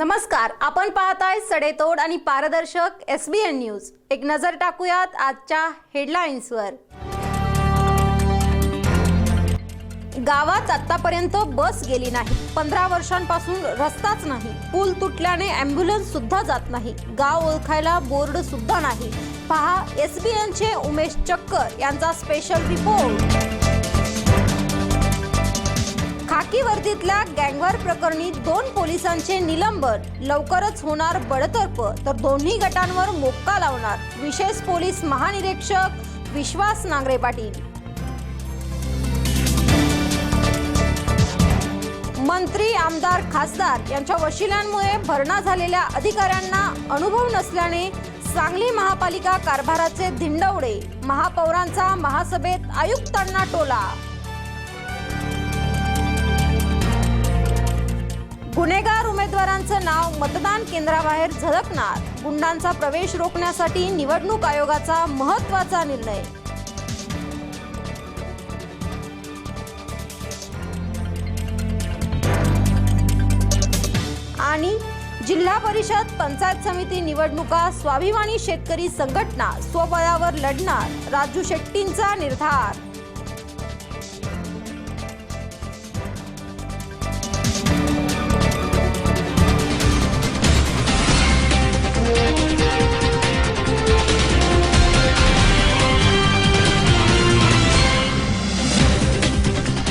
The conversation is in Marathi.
नमस्कार आपण पाहताय सडेतोड आणि पारदर्शक एस बी एन न्यूज एक नजर टाकूयात आजच्या हेडलाईन्सवर गावात आतापर्यंत बस गेली नाही. पंधरा वर्षांपासून रस्ताच नाही. पूल तुटल्याने अँब्युलन्स सुद्धा जात नाही. गाव ओळखायला बोर्ड सुद्धा नाही. पहा एस बी एनचे उमेश चक्कर यांचा स्पेशल रिपोर्ट खाकी वर्दीतल्या प्रकरणी दोन पोलिसांचे निलंबन. लवकरच होणार बडतर्फ. तर दोन्ही गटांवर मोक्का लावणार. विशेष पोलीस महानिरीक्षक विश्वास नांगरे पाटील. मंत्री आमदार खासदार यांच्या वशिल्यांमुळे भरणा झालेल्या अधिकाऱ्यांना अनुभव नसल्याने सांगली महापालिका कारभाराचे धिंडवडे. महापौरांचा महासभेत आयुक्तांना टोला. गुन्हेगार उमेदवारांचं नाव मतदान केंद्राबाहेर झळकणार. गुंडांचा प्रवेश रोखण्यासाठी निवडणूक आयोगाचा महत्त्वाचा निर्णय. आणि जिल्हा परिषद पंचायत समिती निवडणुका स्वाभिमानी शेतकरी संघटना स्वबळावर लढणार. राजू शेट्टींचा निर्धार.